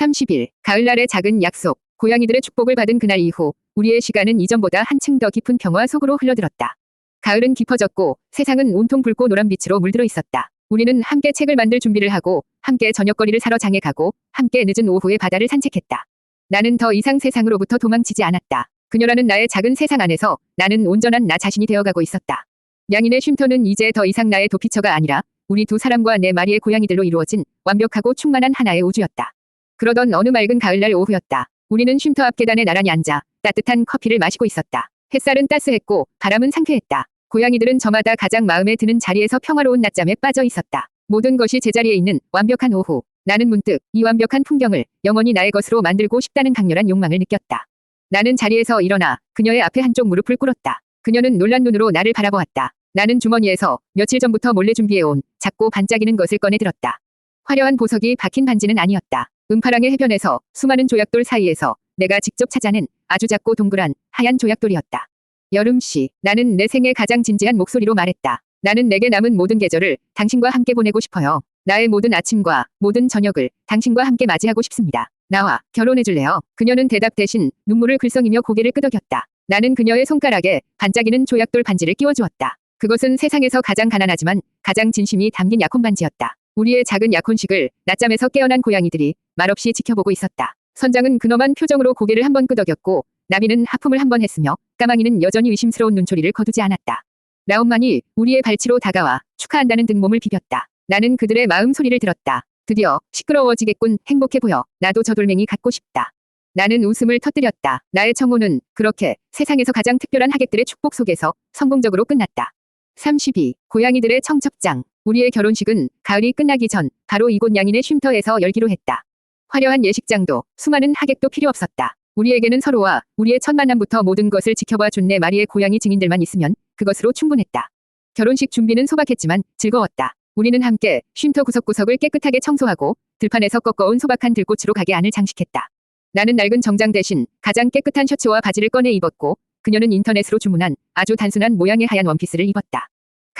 30일, 가을날의 작은 약속, 고양이들의 축복을 받은 그날 이후 우리의 시간은 이전보다 한층 더 깊은 평화 속으로 흘러들었다. 가을은 깊어졌고 세상은 온통 붉고 노란 빛으로 물들어 있었다. 우리는 함께 책을 만들 준비를 하고 함께 저녁거리를 사러 장에 가고 함께 늦은 오후에 바다를 산책했다. 나는 더 이상 세상으로부터 도망치지 않았다. 그녀라는 나의 작은 세상 안에서 나는 온전한 나 자신이 되어가고 있었다. 양인의 쉼터는 이제 더 이상 나의 도피처가 아니라 우리 두 사람과 내 마리의 고양이들로 이루어진 완벽하고 충만한 하나의 우주였다. 그러던 어느 맑은 가을날 오후였다. 우리는 쉼터 앞 계단에 나란히 앉아 따뜻한 커피를 마시고 있었다. 햇살은 따스했고 바람은 상쾌했다. 고양이들은 저마다 가장 마음에 드는 자리에서 평화로운 낮잠에 빠져 있었다. 모든 것이 제자리에 있는 완벽한 오후. 나는 문득 이 완벽한 풍경을 영원히 나의 것으로 만들고 싶다는 강렬한 욕망을 느꼈다. 나는 자리에서 일어나 그녀의 앞에 한쪽 무릎을 꿇었다. 그녀는 놀란 눈으로 나를 바라보았다. 나는 주머니에서 며칠 전부터 몰래 준비해온 작고 반짝이는 것을 꺼내 들었다. 화려한 보석이 박힌 반지는 아니었다. 음파랑의 해변에서 수많은 조약돌 사이에서 내가 직접 찾아낸 아주 작고 동그란 하얀 조약돌이었다. 여름씨, 나는 내 생애 가장 진지한 목소리로 말했다. 나는 내게 남은 모든 계절을 당신과 함께 보내고 싶어요. 나의 모든 아침과 모든 저녁을 당신과 함께 맞이하고 싶습니다. 나와 결혼해줄래요? 그녀는 대답 대신 눈물을 글썽이며 고개를 끄덕였다. 나는 그녀의 손가락에 반짝이는 조약돌 반지를 끼워주었다. 그것은 세상에서 가장 가난하지만 가장 진심이 담긴 약혼 반지였다. 우리의 작은 약혼식을 낮잠에서 깨어난 고양이들이 말없이 지켜보고 있었다. 선장은 근엄한 표정으로 고개를 한번 끄덕였고 나비는 하품을 한번 했으며 까망이는 여전히 의심스러운 눈초리를 거두지 않았다. 라온만이 우리의 발치로 다가와 축하한다는 등 몸을 비볐다. 나는 그들의 마음 소리를 들었다. 드디어 시끄러워지겠군 행복해 보여. 나도 저 돌멩이 갖고 싶다. 나는 웃음을 터뜨렸다. 나의 청혼은 그렇게 세상에서 가장 특별한 하객들의 축복 속에서 성공적으로 끝났다. 32. 고양이들의 청첩장. 우리의 결혼식은 가을이 끝나기 전 바로 이곳 양인의 쉼터에서 열기로 했다. 화려한 예식장도 수많은 하객도 필요 없었다. 우리에게는 서로와 우리의 첫 만남부터 모든 것을 지켜봐 준 내 마리의 고양이 증인들만 있으면 그것으로 충분했다. 결혼식 준비는 소박했지만 즐거웠다. 우리는 함께 쉼터 구석구석을 깨끗하게 청소하고 들판에서 꺾어온 소박한 들꽃으로 가게 안을 장식했다. 나는 낡은 정장 대신 가장 깨끗한 셔츠와 바지를 꺼내 입었고 그녀는 인터넷으로 주문한 아주 단순한 모양의 하얀 원피스를 입었다.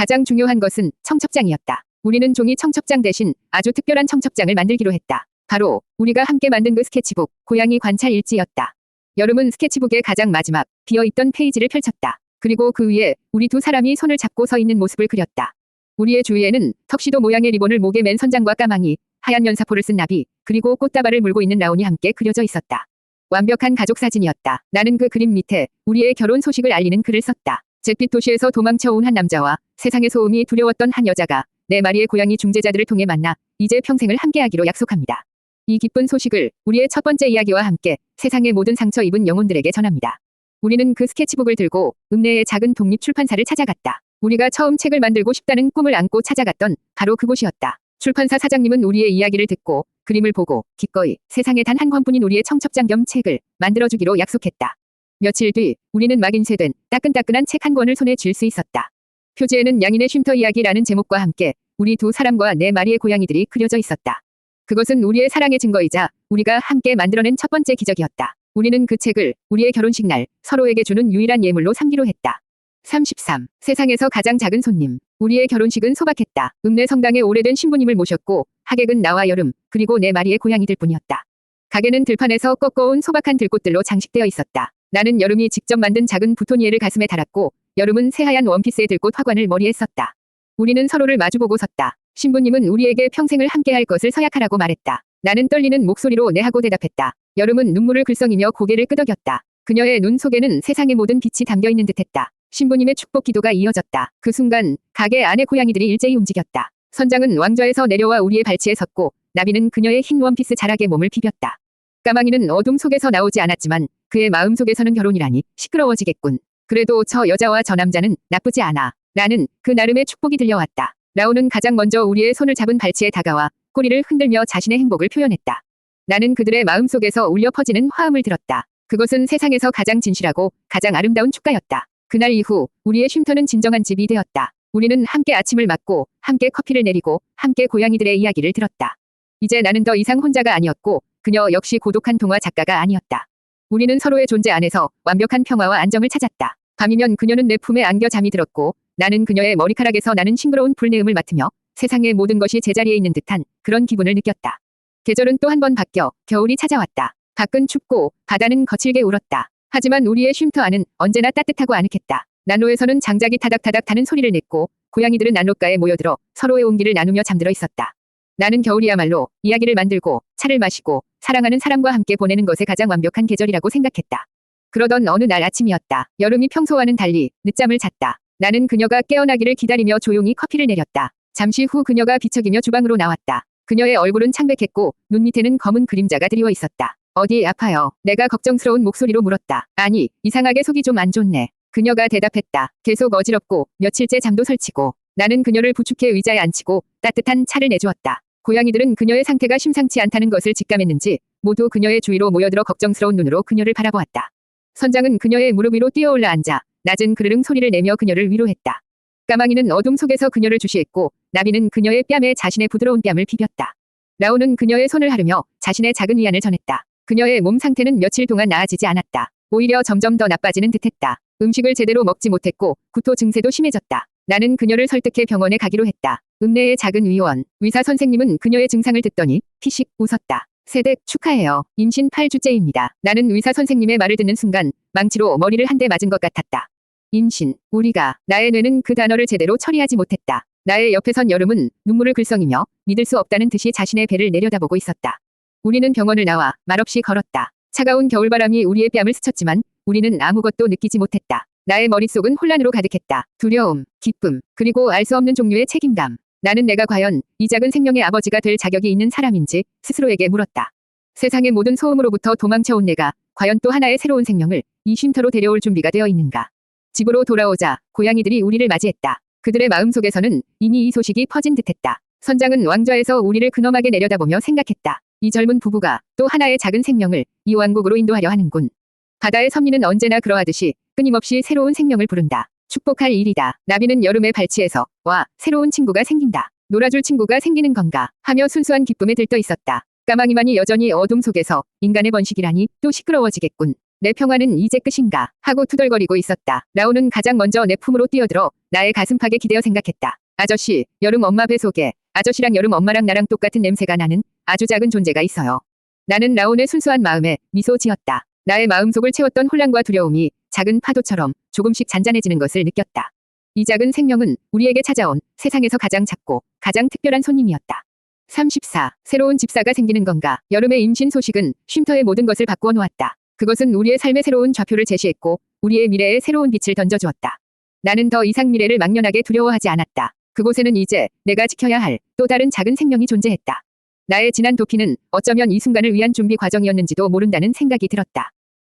가장 중요한 것은 청첩장이었다. 우리는 종이 청첩장 대신 아주 특별한 청첩장을 만들기로 했다. 바로 우리가 함께 만든 그 스케치북 고양이 관찰 일지였다. 여름은 스케치북의 가장 마지막 비어있던 페이지를 펼쳤다. 그리고 그 위에 우리 두 사람이 손을 잡고 서 있는 모습을 그렸다. 우리의 주위에는 턱시도 모양의 리본을 목에 맨 선장과 까망이, 하얀 연사포를 쓴 나비, 그리고 꽃다발을 물고 있는 라온이 함께 그려져 있었다. 완벽한 가족 사진이었다. 나는 그 그림 밑에 우리의 결혼 소식을 알리는 글을 썼다. 잿빛 도시에서 도망쳐 온 한 남자와 세상의 소음이 두려웠던 한 여자가 내 마리의 고양이 중재자들을 통해 만나 이제 평생을 함께하기로 약속합니다. 이 기쁜 소식을 우리의 첫 번째 이야기와 함께 세상의 모든 상처 입은 영혼들에게 전합니다. 우리는 그 스케치북을 들고 읍내의 작은 독립 출판사를 찾아갔다. 우리가 처음 책을 만들고 싶다는 꿈을 안고 찾아갔던 바로 그곳이었다. 출판사 사장님은 우리의 이야기를 듣고 그림을 보고 기꺼이 세상에 단 한 권뿐인 우리의 청첩장 겸 책을 만들어주기로 약속했다. 며칠 뒤 우리는 막 인쇄된 따끈따끈한 책 한 권을 손에 쥘 수 있었다. 표지에는 양인의 쉼터 이야기라는 제목과 함께 우리 두 사람과 네 마리의 고양이들이 그려져 있었다. 그것은 우리의 사랑의 증거이자 우리가 함께 만들어낸 첫 번째 기적이었다. 우리는 그 책을 우리의 결혼식 날 서로에게 주는 유일한 예물로 삼기로 했다. 33. 세상에서 가장 작은 손님. 우리의 결혼식은 소박했다. 읍내 성당에 오래된 신부님을 모셨고 하객은 나와 여름 그리고 네 마리의 고양이들 뿐이었다. 가게는 들판에서 꺾어온 소박한 들꽃들로 장식되어 있었다. 나는 여름이 직접 만든 작은 부토니에를 가슴에 달았고 여름은 새하얀 원피스에 들꽃 화관을 머리에 썼다. 우리는 서로를 마주보고 섰다. 신부님은 우리에게 평생을 함께할 것을 서약하라고 말했다. 나는 떨리는 목소리로 네 하고 대답했다. 여름은 눈물을 글썽이며 고개를 끄덕였다. 그녀의 눈 속에는 세상의 모든 빛이 담겨 있는 듯했다. 신부님의 축복 기도가 이어졌다. 그 순간 가게 안의 고양이들이 일제히 움직였다. 선장은 왕좌에서 내려와 우리의 발치에 섰고 나비는 그녀의 흰 원피스 자락에 몸을 비볐다. 까망이는 어둠 속에서 나오지 않았지만 그의 마음 속에서는 결혼이라니 시끄러워지겠군. 그래도 저 여자와 저 남자는 나쁘지 않아. 나는 그 나름의 축복이 들려왔다. 라오는 가장 먼저 우리의 손을 잡은 발치에 다가와 꼬리를 흔들며 자신의 행복을 표현했다. 나는 그들의 마음 속에서 울려 퍼지는 화음을 들었다. 그것은 세상에서 가장 진실하고 가장 아름다운 축가였다. 그날 이후 우리의 쉼터는 진정한 집이 되었다. 우리는 함께 아침을 맞고 함께 커피를 내리고 함께 고양이들의 이야기를 들었다. 이제 나는 더 이상 혼자가 아니었고 그녀 역시 고독한 동화 작가가 아니었다. 우리는 서로의 존재 안에서 완벽한 평화와 안정을 찾았다. 밤이면 그녀는 내 품에 안겨 잠이 들었고 나는 그녀의 머리카락에서 나는 싱그러운 불내음을 맡으며 세상의 모든 것이 제자리에 있는 듯한 그런 기분을 느꼈다. 계절은 또 한 번 바뀌어 겨울이 찾아왔다. 밖은 춥고 바다는 거칠게 울었다. 하지만 우리의 쉼터 안은 언제나 따뜻하고 아늑했다. 난로에서는 장작이 타닥타닥 타는 소리를 냈고 고양이들은 난로가에 모여들어 서로의 온기를 나누며 잠들어 있었다. 나는 겨울이야말로 이야기를 만들고 차를 마시고 사랑하는 사람과 함께 보내는 것에 가장 완벽한 계절이라고 생각했다. 그러던 어느 날 아침이었다. 여름이 평소와는 달리 늦잠을 잤다. 나는 그녀가 깨어나기를 기다리며 조용히 커피를 내렸다. 잠시 후 그녀가 비척이며 주방으로 나왔다. 그녀의 얼굴은 창백했고 눈 밑에는 검은 그림자가 드리워 있었다. 어디 아파요? 내가 걱정스러운 목소리로 물었다. 아니, 이상하게 속이 좀 안 좋네. 그녀가 대답했다. 계속 어지럽고 며칠째 잠도 설치고 나는 그녀를 부축해 의자에 앉히고 따뜻한 차를 내주었다. 고양이들은 그녀의 상태가 심상치 않다는 것을 직감했는지 모두 그녀의 주위로 모여들어 걱정스러운 눈으로 그녀를 바라보았다. 선장은 그녀의 무릎 위로 뛰어올라 앉아 낮은 그르릉 소리를 내며 그녀를 위로했다. 까망이는 어둠 속에서 그녀를 주시했고 나비는 그녀의 뺨에 자신의 부드러운 뺨을 비볐다. 라오는 그녀의 손을 하르며 자신의 작은 위안을 전했다. 그녀의 몸 상태는 며칠 동안 나아지지 않았다. 오히려 점점 더 나빠지는 듯했다. 음식을 제대로 먹지 못했고 구토 증세도 심해졌다. 나는 그녀를 설득해 병원에 가기로 했다. 읍내의 작은 의원, 의사 선생님은 그녀의 증상을 듣더니 피식 웃었다. 세댁 축하해요. 임신 8주째입니다. 나는 의사 선생님의 말을 듣는 순간 망치로 머리를 한 대 맞은 것 같았다. 임신, 우리가, 나의 뇌는 그 단어를 제대로 처리하지 못했다. 나의 옆에 선 여름은 눈물을 글썽이며 믿을 수 없다는 듯이 자신의 배를 내려다보고 있었다. 우리는 병원을 나와 말없이 걸었다. 차가운 겨울바람이 우리의 뺨을 스쳤지만 우리는 아무것도 느끼지 못했다. 나의 머릿속은 혼란으로 가득했다. 두려움, 기쁨, 그리고 알 수 없는 종류의 책임감. 나는 내가 과연 이 작은 생명의 아버지가 될 자격이 있는 사람인지 스스로에게 물었다. 세상의 모든 소음으로부터 도망쳐온 내가 과연 또 하나의 새로운 생명을 이 쉼터로 데려올 준비가 되어 있는가. 집으로 돌아오자 고양이들이 우리를 맞이했다. 그들의 마음속에서는 이미 이 소식이 퍼진 듯했다. 선장은 왕좌에서 우리를 근엄하게 내려다보며 생각했다. 이 젊은 부부가 또 하나의 작은 생명을 이 왕국으로 인도하려 하는군. 바다의 섭리는 언제나 그러하듯이 끊임없이 새로운 생명을 부른다. 축복할 일이다. 나비는 여름에 발치해서 와 새로운 친구가 생긴다. 놀아줄 친구가 생기는 건가 하며 순수한 기쁨에 들떠 있었다. 까마귀만이 여전히 어둠 속에서 인간의 번식이라니 또 시끄러워지겠군. 내 평화는 이제 끝인가 하고 투덜거리고 있었다. 라오는 가장 먼저 내 품으로 뛰어들어 나의 가슴팍에 기대어 생각했다. 아저씨, 여름 엄마 배 속에 아저씨랑 여름 엄마랑 나랑 똑같은 냄새가 나는 아주 작은 존재가 있어요. 나는 라온의 순수한 마음에 미소 지었다. 나의 마음속을 채웠던 혼란과 두려움이 작은 파도처럼 조금씩 잔잔해지는 것을 느꼈다. 이 작은 생명은 우리에게 찾아온 세상에서 가장 작고 가장 특별한 손님이었다. 34. 새로운 집사가 생기는 건가? 여름의 임신 소식은 쉼터의 모든 것을 바꾸어 놓았다. 그것은 우리의 삶의 새로운 좌표를 제시했고 우리의 미래에 새로운 빛을 던져주었다. 나는 더 이상 미래를 막연하게 두려워하지 않았다. 그곳에는 이제 내가 지켜야 할 또 다른 작은 생명이 존재했다. 나의 지난 도피는 어쩌면 이 순간을 위한 준비 과정이었는지도 모른다는 생각이 들었다.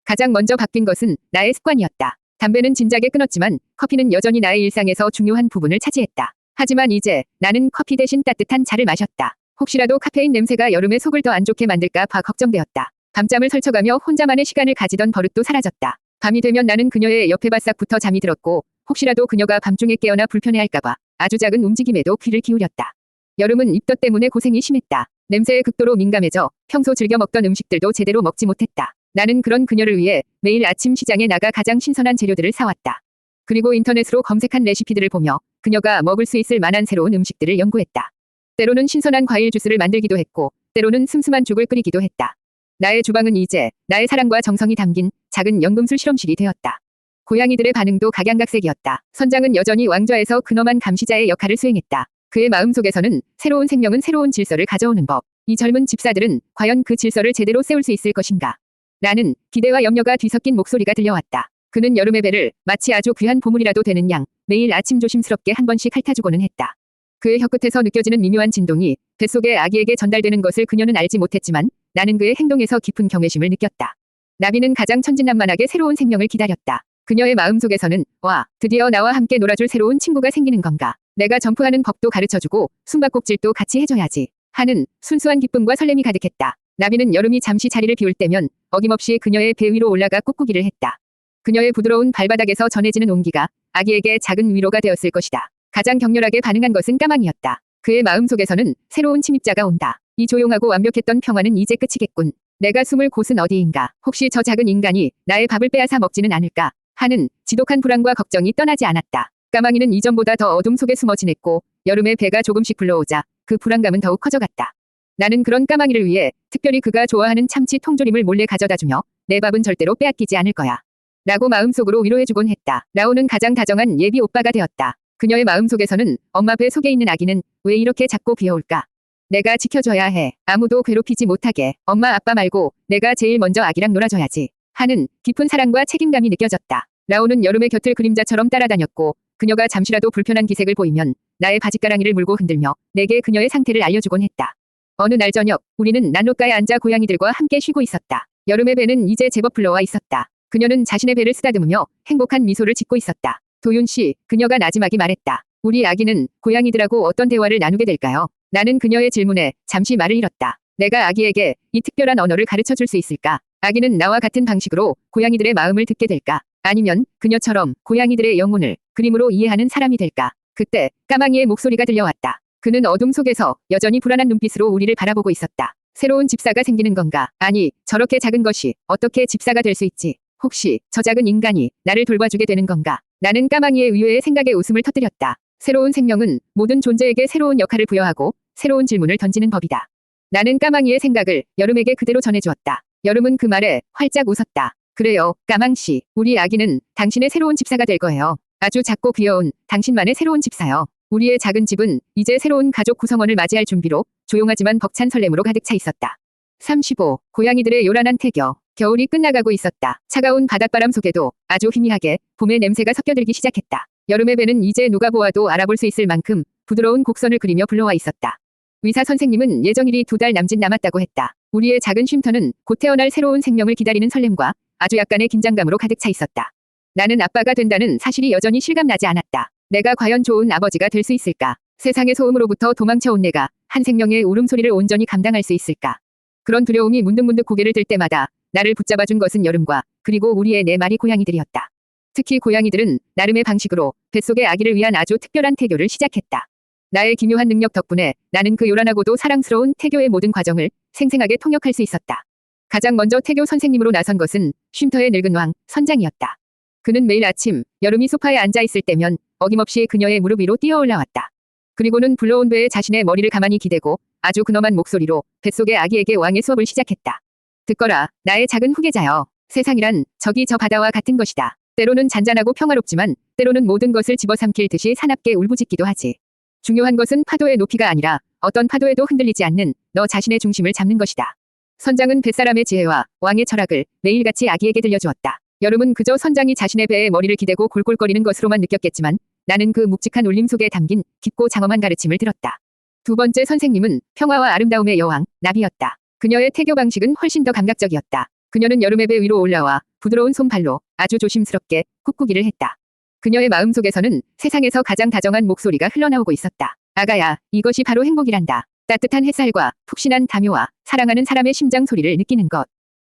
가장 먼저 바뀐 것은 나의 습관이었다. 담배는 진작에 끊었지만 커피는 여전히 나의 일상에서 중요한 부분을 차지했다. 하지만 이제 나는 커피 대신 따뜻한 차를 마셨다. 혹시라도 카페인 냄새가 여름의 속을 더 안 좋게 만들까 봐 걱정되었다. 밤잠을 설쳐가며 혼자만의 시간을 가지던 버릇도 사라졌다. 밤이 되면 나는 그녀의 옆에 바싹 붙어 잠이 들었고 혹시라도 그녀가 밤중에 깨어나 불편해할까봐 아주 작은 움직임에도 귀를 기울였다. 여름은 입덧 때문에 고생이 심했다. 냄새에 극도로 민감해져 평소 즐겨 먹던 음식들도 제대로 먹지 못했다. 나는 그런 그녀를 위해 매일 아침 시장에 나가 가장 신선한 재료들을 사왔다. 그리고 인터넷으로 검색한 레시피들을 보며 그녀가 먹을 수 있을 만한 새로운 음식들을 연구했다. 때로는 신선한 과일 주스를 만들기도 했고, 때로는 슴슴한 죽을 끓이기도 했다. 나의 주방은 이제 나의 사랑과 정성이 담긴 작은 연금술 실험실이 되었다. 고양이들의 반응도 각양각색이었다. 선장은 여전히 왕좌에서 근엄한 감시자의 역할을 수행했다. 그의 마음속에서는 새로운 생명은 새로운 질서를 가져오는 법. 이 젊은 집사들은 과연 그 질서를 제대로 세울 수 있을 것인가? 라는 기대와 염려가 뒤섞인 목소리가 들려왔다. 그는 여름의 배를 마치 아주 귀한 보물이라도 되는 양 매일 아침 조심스럽게 한 번씩 핥아주고는 했다. 그의 혀끝에서 느껴지는 미묘한 진동이 뱃속의 아기에게 전달되는 것을 그녀는 알지 못했지만 나는 그의 행동에서 깊은 경외심을 느꼈다. 나비는 가장 천진난만하게 새로운 생명을 기다렸다. 그녀의 마음속에서는 와, 드디어 나와 함께 놀아줄 새로운 친구가 생기는 건가. 내가 점프하는 법도 가르쳐주고 숨바꼭질도 같이 해줘야지. 하는 순수한 기쁨과 설렘이 가득했다. 나비는 여름이 잠시 자리를 비울 때면 어김없이 그녀의 배 위로 올라가 꾹꾹이를 했다. 그녀의 부드러운 발바닥에서 전해지는 온기가 아기에게 작은 위로가 되었을 것이다. 가장 격렬하게 반응한 것은 까망이었다. 그의 마음속에서는 새로운 침입자가 온다. 이 조용하고 완벽했던 평화는 이제 끝이겠군. 내가 숨을 곳은 어디인가? 혹시 저 작은 인간이 나의 밥을 빼앗아 먹지는 않을까? 하는 지독한 불안과 걱정이 떠나지 않았다. 까망이는 이전보다 더 어둠 속에 숨어 지냈고 여름에 배가 조금씩 불러오자 그 불안감은 더욱 커져갔다. 나는 그런 까망이를 위해 특별히 그가 좋아하는 참치 통조림을 몰래 가져다주며 내 밥은 절대로 빼앗기지 않을 거야. 라고 마음속으로 위로해주곤 했다. 라오는 가장 다정한 예비 오빠가 되었다. 그녀의 마음속에서는 엄마 배 속에 있는 아기는 왜 이렇게 작고 귀여울까? 내가 지켜줘야 해. 아무도 괴롭히지 못하게. 엄마 아빠 말고 내가 제일 먼저 아기랑 놀아줘야지. 하는 깊은 사랑과 책임감이 느껴졌다. 라오는 여름의 곁을 그림자처럼 따라다녔고 그녀가 잠시라도 불편한 기색을 보이면 나의 바지가랑이를 물고 흔들며 내게 그녀의 상태를 알려주곤 했다. 어느 날 저녁 우리는 난로가에 앉아 고양이들과 함께 쉬고 있었다. 여름의 배는 이제 제법 불러와 있었다. 그녀는 자신의 배를 쓰다듬으며 행복한 미소를 짓고 있었다. 도윤 씨, 그녀가 나지막이 말했다. 우리 아기는 고양이들하고 어떤 대화를 나누게 될까요? 나는 그녀의 질문에 잠시 말을 잃었다. 내가 아기에게 이 특별한 언어를 가르쳐 줄 수 있을까? 아기는 나와 같은 방식으로 고양이들의 마음을 듣게 될까? 아니면 그녀처럼 고양이들의 영혼을 그림으로 이해하는 사람이 될까? 그때 까망이의 목소리가 들려왔다. 그는 어둠 속에서 여전히 불안한 눈빛으로 우리를 바라보고 있었다. 새로운 집사가 생기는 건가? 아니, 저렇게 작은 것이 어떻게 집사가 될 수 있지? 혹시 저 작은 인간이 나를 돌봐주게 되는 건가? 나는 까망이의 의외의 생각에 웃음을 터뜨렸다. 새로운 생명은 모든 존재에게 새로운 역할을 부여하고 새로운 질문을 던지는 법이다. 나는 까망이의 생각을 여름에게 그대로 전해주었다. 여름은 그 말에 활짝 웃었다. 그래요, 까망씨. 우리 아기는 당신의 새로운 집사가 될 거예요. 아주 작고 귀여운 당신만의 새로운 집사요. 우리의 작은 집은 이제 새로운 가족 구성원을 맞이할 준비로 조용하지만 벅찬 설렘으로 가득 차 있었다. 35. 고양이들의 요란한 태교. 겨울이 끝나가고 있었다. 차가운 바닷바람 속에도 아주 희미하게 봄의 냄새가 섞여들기 시작했다. 여름의 배는 이제 누가 보아도 알아볼 수 있을 만큼 부드러운 곡선을 그리며 불러와 있었다. 의사 선생님은 예정일이 두 달 남짓 남았다고 했다. 우리의 작은 쉼터는 곧 태어날 새로운 생명을 기다리는 설렘과 아주 약간의 긴장감으로 가득 차 있었다. 나는 아빠가 된다는 사실이 여전히 실감나지 않았다. 내가 과연 좋은 아버지가 될 수 있을까? 세상의 소음으로부터 도망쳐온 내가 한 생명의 울음소리를 온전히 감당할 수 있을까? 그런 두려움이 문득문득 고개를 들 때마다 나를 붙잡아준 것은 여름과 그리고 우리의 네 마리 고양이들이었다. 특히 고양이들은 나름의 방식으로 뱃속의 아기를 위한 아주 특별한 태교를 시작했다. 나의 기묘한 능력 덕분에 나는 그 요란하고도 사랑스러운 태교의 모든 과정을 생생하게 통역할 수 있었다. 가장 먼저 태교 선생님으로 나선 것은 쉼터의 늙은 왕, 선장이었다. 그는 매일 아침 여름이 소파에 앉아 있을 때면 어김없이 그녀의 무릎 위로 뛰어 올라왔다. 그리고는 불러온 배에 자신의 머리를 가만히 기대고 아주 근엄한 목소리로 뱃속의 아기에게 왕의 수업을 시작했다. 듣거라, 나의 작은 후계자여. 세상이란 저기 저 바다와 같은 것이다. 때로는 잔잔하고 평화롭지만 때로는 모든 것을 집어삼킬 듯이 사납게 울부짖기도 하지. 중요한 것은 파도의 높이가 아니라 어떤 파도에도 흔들리지 않는 너 자신의 중심을 잡는 것이다. 선장은 뱃사람의 지혜와 왕의 철학을 매일같이 아기에게 들려주었다. 여름은 그저 선장이 자신의 배에 머리를 기대고 골골거리는 것으로만 느꼈겠지만 나는 그 묵직한 울림 속에 담긴 깊고 장엄한 가르침을 들었다. 두 번째 선생님은 평화와 아름다움의 여왕, 나비였다. 그녀의 태교 방식은 훨씬 더 감각적이었다. 그녀는 여름의 배 위로 올라와 부드러운 손발로 아주 조심스럽게 쿡쿡이를 했다. 그녀의 마음속에서는 세상에서 가장 다정한 목소리가 흘러나오고 있었다. 아가야, 이것이 바로 행복이란다. 따뜻한 햇살과 푹신한 담요와 사랑하는 사람의 심장 소리를 느끼는 것.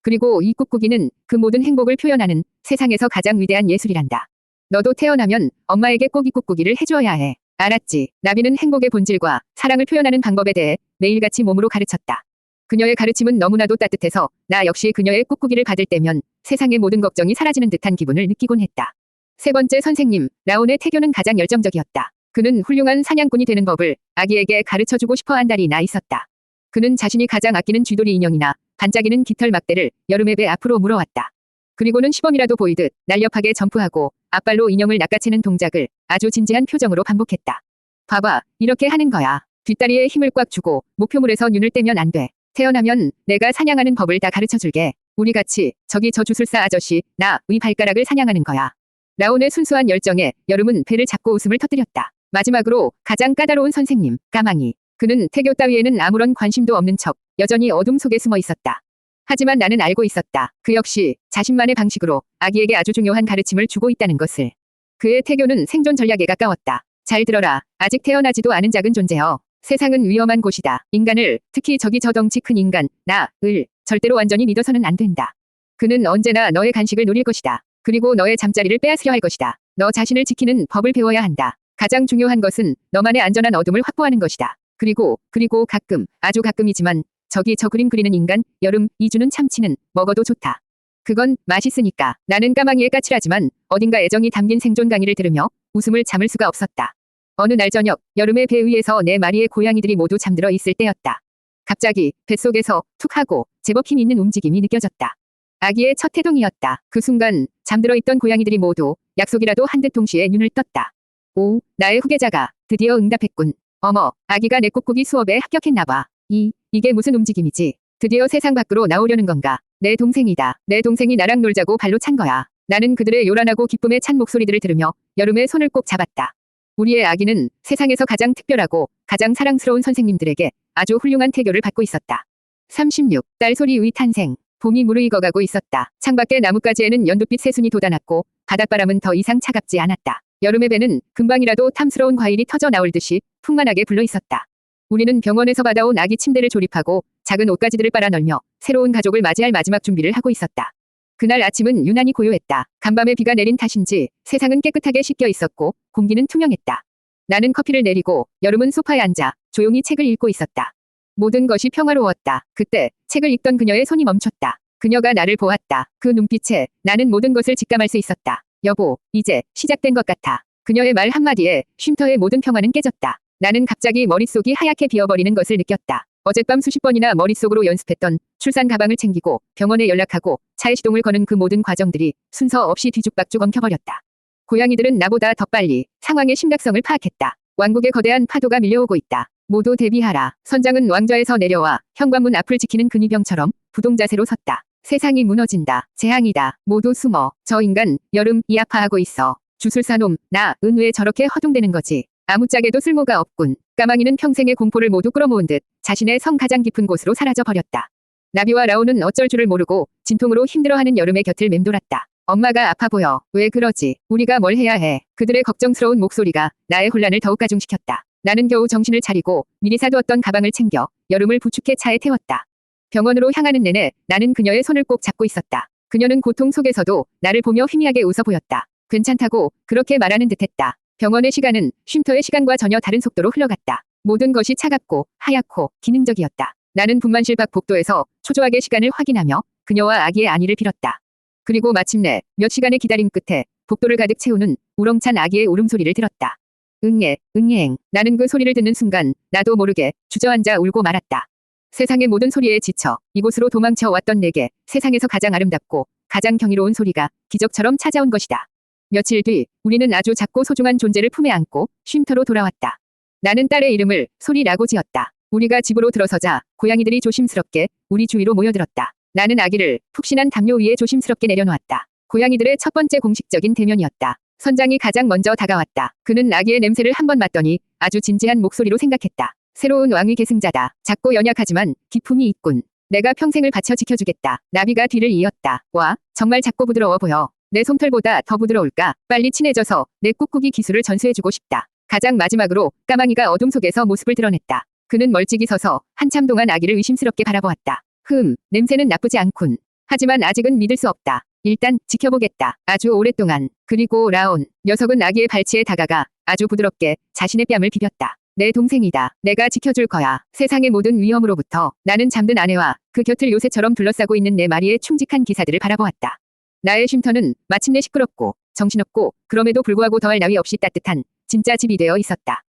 그리고 이 꾹꾹이는 그 모든 행복을 표현하는 세상에서 가장 위대한 예술이란다. 너도 태어나면 엄마에게 꼭 이 꾹꾹이를 해주어야 해. 알았지. 나비는 행복의 본질과 사랑을 표현하는 방법에 대해 매일같이 몸으로 가르쳤다. 그녀의 가르침은 너무나도 따뜻해서 나 역시 그녀의 꾹꾹이를 받을 때면 세상의 모든 걱정이 사라지는 듯한 기분을 느끼곤 했다. 세 번째 선생님, 라온의 태교는 가장 열정적이었다. 그는 훌륭한 사냥꾼이 되는 법을 아기에게 가르쳐주고 싶어 한 달이 나 있었다. 그는 자신이 가장 아끼는 쥐돌이 인형이나 반짝이는 깃털 막대를 여름의 배 앞으로 물어왔다. 그리고는 시범이라도 보이듯 날렵하게 점프하고 앞발로 인형을 낚아채는 동작을 아주 진지한 표정으로 반복했다. 봐봐, 이렇게 하는 거야. 뒷다리에 힘을 꽉 주고 목표물에서 눈을 떼면 안 돼. 태어나면 내가 사냥하는 법을 다 가르쳐 줄게. 우리 같이 저기 저 주술사 아저씨 나의 발가락을 사냥하는 거야. 라온의 순수한 열정에 여름은 배를 잡고 웃음을 터뜨렸다. 마지막으로 가장 까다로운 선생님, 까망이. 그는 태교 따위에는 아무런 관심도 없는 척 여전히 어둠 속에 숨어 있었다. 하지만 나는 알고 있었다. 그 역시 자신만의 방식으로 아기에게 아주 중요한 가르침을 주고 있다는 것을. 그의 태교는 생존 전략에 가까웠다. 잘 들어라. 아직 태어나지도 않은 작은 존재여. 세상은 위험한 곳이다. 인간을, 특히 저기 저 덩치 큰 인간, 나 을, 절대로 완전히 믿어서는 안 된다. 그는 언제나 너의 간식을 노릴 것이다. 그리고 너의 잠자리를 빼앗으려 할 것이다. 너 자신을 지키는 법을 배워야 한다. 가장 중요한 것은 너만의 안전한 어둠을 확보하는 것이다. 그리고, 그리고 가끔, 아주 가끔이지만, 저기 저 그림 그리는 인간, 여름, 이주는 참치는 먹어도 좋다. 그건 맛있으니까. 나는 까망이에 까칠하지만 어딘가 애정이 담긴 생존 강의를 들으며 웃음을 참을 수가 없었다. 어느 날 저녁, 여름의 배 위에서 네 마리의 고양이들이 모두 잠들어 있을 때였다. 갑자기 뱃속에서 툭 하고 제법 힘 있는 움직임이 느껴졌다. 아기의 첫 태동이었다. 그 순간 잠들어 있던 고양이들이 모두 약속이라도 한 듯 동시에 눈을 떴다. 오, 나의 후계자가 드디어 응답했군. 어머, 아기가 내 꾹꾹이 수업에 합격했나봐. 이, 이게 무슨 움직임이지? 드디어 세상 밖으로 나오려는 건가? 내 동생이다. 내 동생이 나랑 놀자고 발로 찬 거야. 나는 그들의 요란하고 기쁨에 찬 목소리들을 들으며 여름의 손을 꼭 잡았다. 우리의 아기는 세상에서 가장 특별하고 가장 사랑스러운 선생님들에게 아주 훌륭한 태교를 받고 있었다. 36. 딸소리의 탄생. 봄이 무르익어가고 있었다. 창밖의 나뭇가지에는 연두빛 새순이 돋아났고 바닷바람은 더 이상 차갑지 않았다. 여름의 배는 금방이라도 탐스러운 과일이 터져 나올 듯이 풍만하게 불러 있었다. 우리는 병원에서 받아온 아기 침대를 조립하고 작은 옷가지들을 빨아 널며 새로운 가족을 맞이할 마지막 준비를 하고 있었다. 그날 아침은 유난히 고요했다. 간밤에 비가 내린 탓인지 세상은 깨끗하게 씻겨 있었고 공기는 투명했다. 나는 커피를 내리고 여름은 소파에 앉아 조용히 책을 읽고 있었다. 모든 것이 평화로웠다. 그때 책을 읽던 그녀의 손이 멈췄다. 그녀가 나를 보았다. 그 눈빛에 나는 모든 것을 직감할 수 있었다. 여보, 이제 시작된 것 같아. 그녀의 말 한마디에 쉼터의 모든 평화는 깨졌다. 나는 갑자기 머릿속이 하얗게 비어버리는 것을 느꼈다. 어젯밤 수십 번이나 머릿속으로 연습했던 출산 가방을 챙기고 병원에 연락하고 차에 시동을 거는 그 모든 과정들이 순서 없이 뒤죽박죽 엉켜버렸다. 고양이들은 나보다 더 빨리 상황의 심각성을 파악했다. 왕국의 거대한 파도가 밀려오고 있다. 모두 대비하라. 선장은 왕좌에서 내려와 현관문 앞을 지키는 근위병처럼 부동 자세로 섰다. 세상이 무너진다. 재앙이다. 모두 숨어. 저 인간 여름 이 아파하고 있어. 주술사놈 나 은왜 저렇게 허둥대는 거지. 아무짝에도 쓸모가 없군. 까마귀는 평생의 공포를 모두 끌어모은 듯 자신의 성 가장 깊은 곳으로 사라져 버렸다. 나비와 라오는 어쩔 줄을 모르고 진통으로 힘들어하는 여름의 곁을 맴돌았다. 엄마가 아파 보여. 왜 그러지? 우리가 뭘 해야 해? 그들의 걱정스러운 목소리가 나의 혼란을 더욱 가중시켰다. 나는 겨우 정신을 차리고 미리 사두었던 가방을 챙겨 여름을 부축해 차에 태웠다. 병원으로 향하는 내내 나는 그녀의 손을 꼭 잡고 있었다. 그녀는 고통 속에서도 나를 보며 희미하게 웃어 보였다. 괜찮다고 그렇게 말하는 듯했다. 병원의 시간은 쉼터의 시간과 전혀 다른 속도로 흘러갔다. 모든 것이 차갑고 하얗고 기능적이었다. 나는 분만실 밖 복도에서 초조하게 시간을 확인하며 그녀와 아기의 안위를 빌었다. 그리고 마침내 몇 시간의 기다림 끝에 복도를 가득 채우는 우렁찬 아기의 울음소리를 들었다. 응애, 응애행. 나는 그 소리를 듣는 순간 나도 모르게 주저앉아 울고 말았다. 세상의 모든 소리에 지쳐 이곳으로 도망쳐 왔던 내게 세상에서 가장 아름답고 가장 경이로운 소리가 기적처럼 찾아온 것이다. 며칠 뒤 우리는 아주 작고 소중한 존재를 품에 안고 쉼터로 돌아왔다. 나는 딸의 이름을 소리라고 지었다. 우리가 집으로 들어서자 고양이들이 조심스럽게 우리 주위로 모여들었다. 나는 아기를 푹신한 담요 위에 조심스럽게 내려놓았다. 고양이들의 첫 번째 공식적인 대면이었다. 선장이 가장 먼저 다가왔다. 그는 아기의 냄새를 한 번 맡더니 아주 진지한 목소리로 생각했다. 새로운 왕위 계승자다. 작고 연약하지만 기품이 있군. 내가 평생을 바쳐 지켜주겠다. 나비가 뒤를 이었다. 와, 정말 작고 부드러워 보여. 내 솜털보다 더 부드러울까? 빨리 친해져서 내 꾹꾹이 기술을 전수해주고 싶다. 가장 마지막으로 까마귀가 어둠 속에서 모습을 드러냈다. 그는 멀찍이 서서 한참 동안 아기를 의심스럽게 바라보았다. 흠, 냄새는 나쁘지 않군. 하지만 아직은 믿을 수 없다. 일단 지켜보겠다. 아주 오랫동안. 그리고 라온. 녀석은 아기의 발치에 다가가 아주 부드럽게 자신의 뺨을 비볐다. 내 동생이다. 내가 지켜줄 거야. 세상의 모든 위험으로부터 나는 잠든 아내와 그 곁을 요새처럼 둘러싸고 있는 네 마리의 충직한 기사들을 바라보았다. 나의 쉼터는 마침내 시끄럽고 정신없고 그럼에도 불구하고 더할 나위 없이 따뜻한 진짜 집이 되어 있었다.